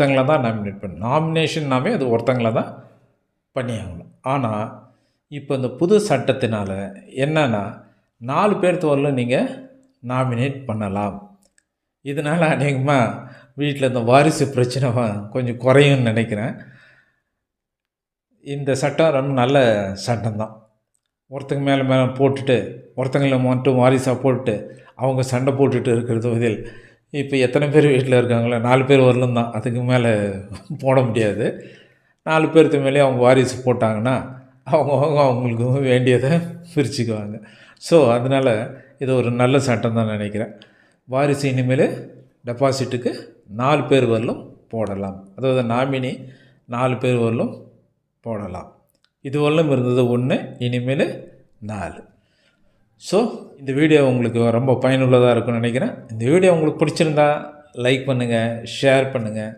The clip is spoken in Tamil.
ஒருத்தங்களை தான் நாமினேட் பண்ண நாமினேஷன்னாவே அது ஒருத்தங்களை தான் பண்ணியாகணும். ஆனால் இப்போ இந்த புது சட்டத்தினால் என்னன்னா நாலு பேர்த்து வரலும் நீங்கள் நாமினேட் பண்ணலாம். இதனால் அநேகமாக வீட்டில் இந்த வாரிசு பிரச்சனை கொஞ்சம் குறையும்னு நினைக்கிறேன். இந்த சட்டம் ரொம்ப நல்ல சட்டம்தான் ஒருத்தங்க மேலே மேலே போட்டுட்டு ஒருத்தங்களை மட்டும் வாரிசாக போட்டுட்டு அவங்க சண்டை போட்டுட்டு இருக்கிறது இதில் இப்போ எத்தனை பேர் வீட்டில் இருக்காங்களோ நாலு பேர் வரலும் தான். அதுக்கு மேலே போட முடியாது. நாலு பேர்த்து மேலே அவங்க வாரிசு போட்டாங்கன்னா அவங்கவுங்க அவங்களுக்கு வேண்டியதை பிரிச்சுக்குவாங்க. ஸோ அதனால் இது ஒரு நல்ல சட்டம் தான் நினைக்கிறேன். வாரிசு இனிமேல் டெபாசிட்டுக்கு நாலு பேர் வரலும் போடலாம். அதாவது நாமினி நாலு பேர் வரலும் போடலாம். இது வரலும் இருந்தது ஒன்று இனிமேல் நாலு. ஸோ இந்த வீடியோ உங்களுக்கு ரொம்ப பயனுள்ளதாக இருக்கும்னு நினைக்கிறேன். இந்த வீடியோ உங்களுக்கு பிடிச்சிருந்தா லைக் பண்ணுங்கள் ஷேர் பண்ணுங்கள்